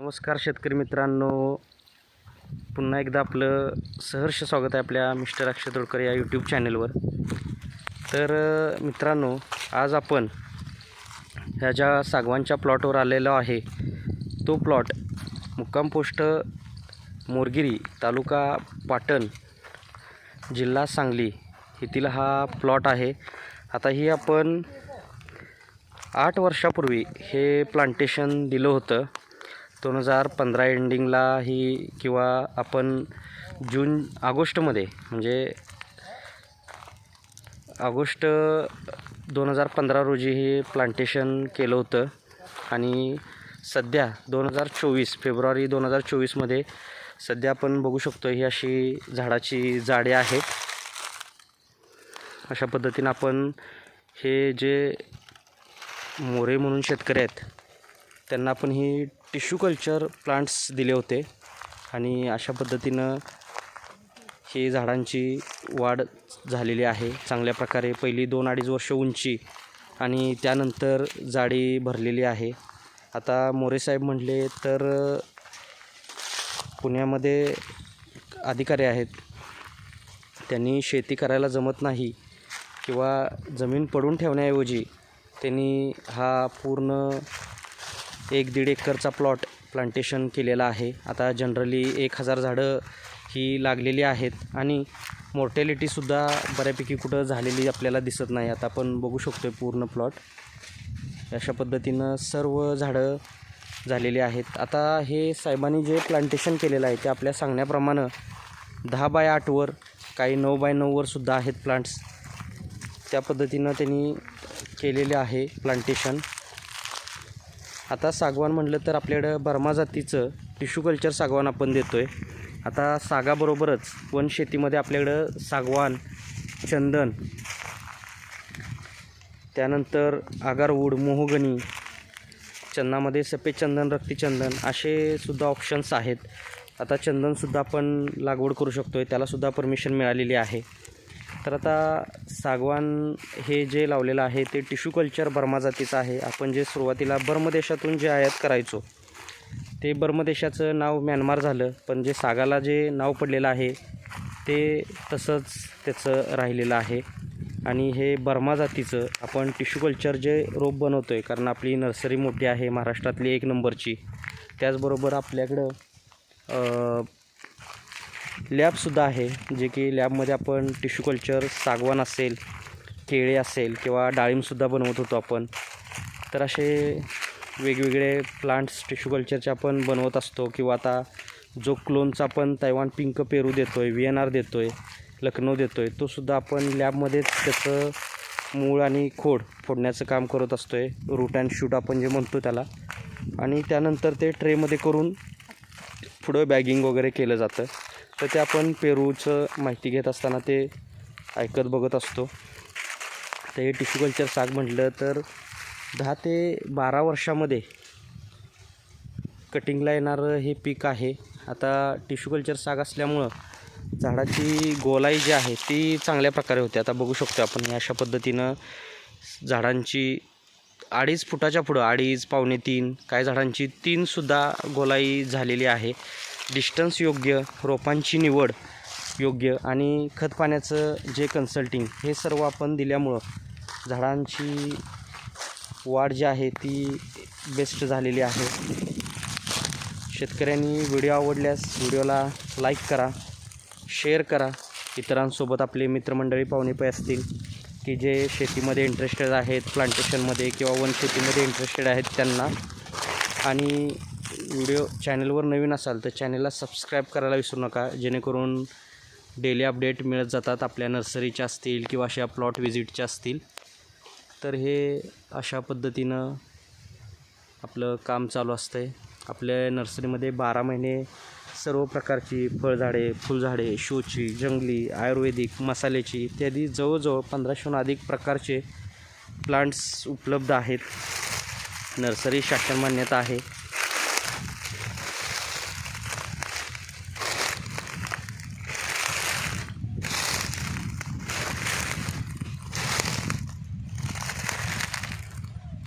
नमस्कार शेतकरी मित्रांनो. पुन्हा एकदा आपलं सहर्ष स्वागत आहे आपल्या मिस्टर अक्षय तोडकर या यूट्यूब चॅनलवर तर मित्रांनो आज आपण ह्या ज्या सागवानच्या प्लॉटवर आलेलो आहे तो प्लॉट मुक्काम पोस्ट मोरगिरी तालुका पाटण जिल्हा सांगली येथील हा प्लॉट आहे. आता ही आपण आठ वर्षापूर्वी हे प्लांटेशन दिलं होतं. दोन हजार पंधरा एंडिंगला ही किंवा आपण जून ऑगस्टमध्ये म्हणजे ऑगस्ट दोन हजार पंधरा रोजी हे प्लांटेशन केलं होतं. आणि सध्या दोन हजार चोवीस फेब्रुवारी दोन हजार चोवीसमध्ये सध्या आपण बघू शकतो ही अशी झाडाची झाडे आहेत अशा पद्धतीनं आपण हे जे मोरे म्हणून शेतकरी आहेत त्यांना आपण ही टिश्यू कल्चर प्लांट्स दिले होते. आणि अशा पद्धतीनं ही झाडांची वाढ झालेली आहे. चांगल्या प्रकारे पहिली दोन अडीच वर्ष उंची आणि त्यानंतर जाडी भरलेली आहे. आता मोरेसाहेब म्हटले तर पुण्यामध्ये अधिकारी आहेत. त्यांनी शेती करायला जमत नाही किंवा जमीन पडून ठेवण्याऐवजी त्यांनी हा पूर्ण एक दीड एकरचा प्लॉट प्लांटेशन केलेला आहे. आता जनरली एक हजार झाडं ही लागलेली आहेत आणि मोर्टॅलिटीसुद्धा बऱ्यापैकी कुठं झालेली आपल्याला दिसत नाही. आता आपण बघू शकतो आहे पूर्ण प्लॉट. अशा पद्धतीनं सर्व झाडं झालेली आहेत. आता हे साहेबांनी जे प्लांटेशन केलेलं आहे ते आपल्या सांगण्याप्रमाणे दहा बाय आठवर काही नऊ बाय नऊवर सुद्धा आहेत प्लांट्स. त्या पद्धतीनं त्यांनी केलेले आहे प्लांटेशन. आता सागवान म्हटलं तर आपल्याकडं बर्मा जातीचं टिश्यू कल्चर सागवान आपण देतो आहे आता सागाबरोबरच वन शेतीमध्ये आपल्याकडं सागवान चंदन त्यानंतर आगारवूड मोहगणी चंदनामध्ये सफेद चंदन रक्ती चंदन असे सुद्धा ऑप्शन्स आहेत. आता चंदनसुद्धा आपण लागवड करू शकतो आहे त्यालासुद्धा परमिशन मिळालेली आहे. तर आता सागवान हे जे लावलेलं आहे ते टिश्यू कल्चर बर्मा जातीचं आहे. आपण जे सुरुवातीला बर्म देशातून जे आयात करायचो ते बर्म देशाचं नाव म्यानमार झालं. पण जे सागाला जे नाव पडलेलं आहे ते तसंच त्याचं राहिलेलं आहे. आणि हे बर्मा जातीचं आपण टिश्यू कल्चर जे रोप बनवतो आहे कारण आपली नर्सरी मोठी आहे महाराष्ट्रातली एक नंबरची त्याचबरोबर आपल्याकडं लॅबसुद्धा आहे जे की लॅबमध्ये आपण टिश्यू कल्चर सागवान असेल केळे असेल किंवा डाळिंबसुद्धा बनवत होतो आपण. तर असे वेगवेगळे प्लांट्स टिश्यू कल्चरचे आपण बनवत असतो किंवा आता जो क्लोनचा आपण तैवान पिंक पेरू देतो आहे व्ही एन आर देतो आहे लखनौ देतो आहे तोसुद्धा आपण लॅबमध्येच त्याचं मूळ आणि खोड फोडण्याचं काम करत असतो आहे रूट अँड शूट आपण जे म्हणतो त्याला. आणि त्यानंतर ते ट्रेमध्ये करून पुढं बॅगिंग वगैरे केलं जातं. तर ते आपण पेरूचं माहिती घेत असताना ते ऐकत बघत असतो. तर हे टिश्यू कल्चर साग म्हटलं तर दहा ते बारा वर्षामध्ये कटिंगला येणारं हे पीक आहे. आता टिश्यू कल्चर साग असल्यामुळं झाडाची गोलाई जी आहे ती चांगल्या प्रकारे होते. आता बघू शकतो आपण अशा पद्धतीनं झाडांची अडीच फुटाच्या पुढं अडीच पावणे तीन काही झाडांची तीनसुद्धा गोलाई झालेली आहे. डिस्टन्स योग्य रोपांची निवड योग्य आणि खत पाण्याचं जे कन्सल्टिंग हे सर्व आपण दिल्यामुळं झाडांची वाढ जी आहे ती बेस्ट झालेली आहे. शेतकऱ्यांनी व्हिडिओ आवडल्यास व्हिडिओला लाईक करा शेअर करा. इतरांसोबत आपले मित्रमंडळी पाहुणे पै असतील की जे शेतीमध्ये इंटरेस्टेड आहेत प्लांटेशनमध्ये किंवा वन शेतीमध्ये इंटरेस्टेड आहेत त्यांना. आणि व्हिडिओ चॅनलवर नवीन असाल तर चॅनलला सबस्क्राईब करायला विसरू नका. जेणेकरून डेली अपडेट मिळत जातात आपल्या नर्सरीच्या असतील किंवा अशा प्लॉट व्हिजिटच्या असतील. तर हे अशा पद्धतीनं आपलं काम चालू असतं आहे आपल्या नर्सरीमध्ये बारा महिने सर्व प्रकारची फळझाडे फुलझाडे शोची जंगली आयुर्वेदिक मसाल्याची इत्यादी जवळजवळ पंधराशेहून अधिक प्रकारचे प्लांट्स उपलब्ध आहेत. नर्सरी शासन मान्यता आहे.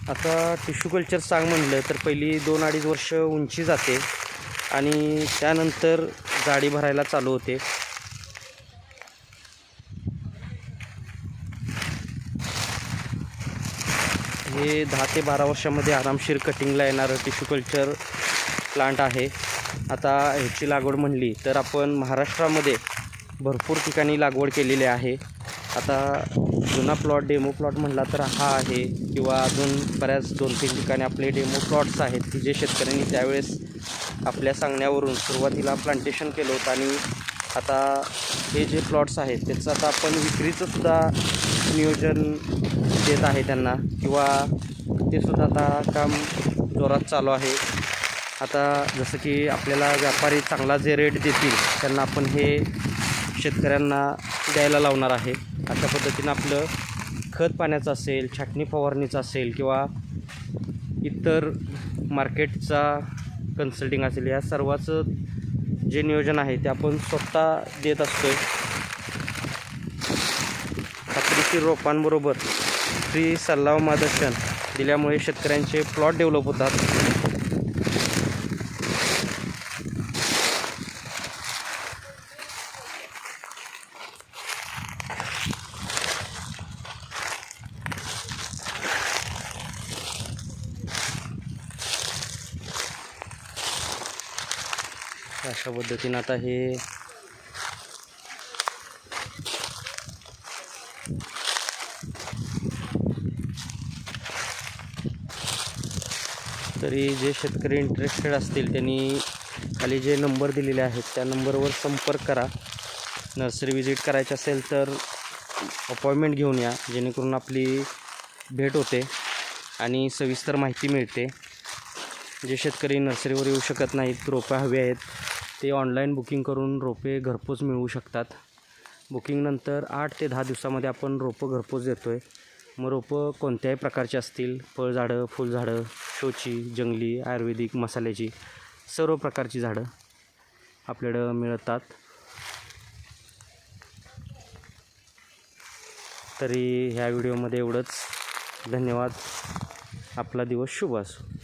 आता टिश्यू कल्चर सांग म्हणलं तर पहिली दोन अडीच वर्ष उंची जाते आणि त्यानंतर जाडी भरायला चालू होते. हे दहा ते बारा वर्षामध्ये आरामशीर कटिंगला येणारं टिश्यू कल्चर प्लांट आहे. आता ह्याची लागवड म्हणली तर आपण महाराष्ट्रामध्ये भरपूर ठिकाणी लागवड केलेली आहे. आता जुना प्लॉट डेमो प्लॉट म्हटला तर हा आहे किंवा अजून बऱ्याच दोन तीन ठिकाणी आपले डेमो प्लॉट्स आहेत की जे शेतकऱ्यांनी त्यावेळेस आपल्या सांगण्यावरून सुरुवातीला प्लांटेशन केलं होतं आणि आता हे जे प्लॉट्स आहेत त्याचं आता आपण विक्रीचंसुद्धा नियोजन देत आहे त्यांना किंवा ते सुद्धा आता काम जोरात चालू आहे. आता जसं की आपल्याला व्यापारी चांगला जे रेट देतील त्यांना आपण हे शेतकऱ्यांना द्यायला लावणार आहे. अशा पद्धतीनं आपलं खत पाण्याचं असेल छाटणी फवारणीचं असेल किंवा इतर मार्केटचा कन्सल्टिंग असेल या सर्वाचं जे नियोजन आहे ते आपण स्वतः देत असतो खात्रीशीर रोपांबरोबर फ्री सल्ला मार्गदर्शन दिल्यामुळे शेतकऱ्यांचे प्लॉट डेव्हलप होतात. अशा पद्धतीनं आता हे तरी जे शेतकरी इंटरेस्टेड असतील त्यांनी खाली जे नंबर दिलेले आहेत त्या नंबरवर संपर्क करा. नर्सरी विजिट करायची असेल तर अपॉइंटमेंट घेऊन या जेणेकरून आपली भेट होते आणि सविस्तर माहिती मिळते. जे शेतकरी नर्सरीवर येऊ शकत नाहीत रोपे हवे आहेत ते ऑनलाईन बुकिंग करून रोपे घरपोच मिळवू शकतात. बुकिंगनंतर आठ ते दहा दिवसामध्ये आपण रोपं घरपोच देतो आहे मग रोपं कोणत्याही प्रकारची असतील फळझाडं फुलझाडं शोची जंगली आयुर्वेदिक मसाल्याची सर्व प्रकारची झाडं आपल्याकडं मिळतात. तरी ह्या व्हिडिओमध्ये एवढंच. धन्यवाद. आपला दिवस शुभ असो.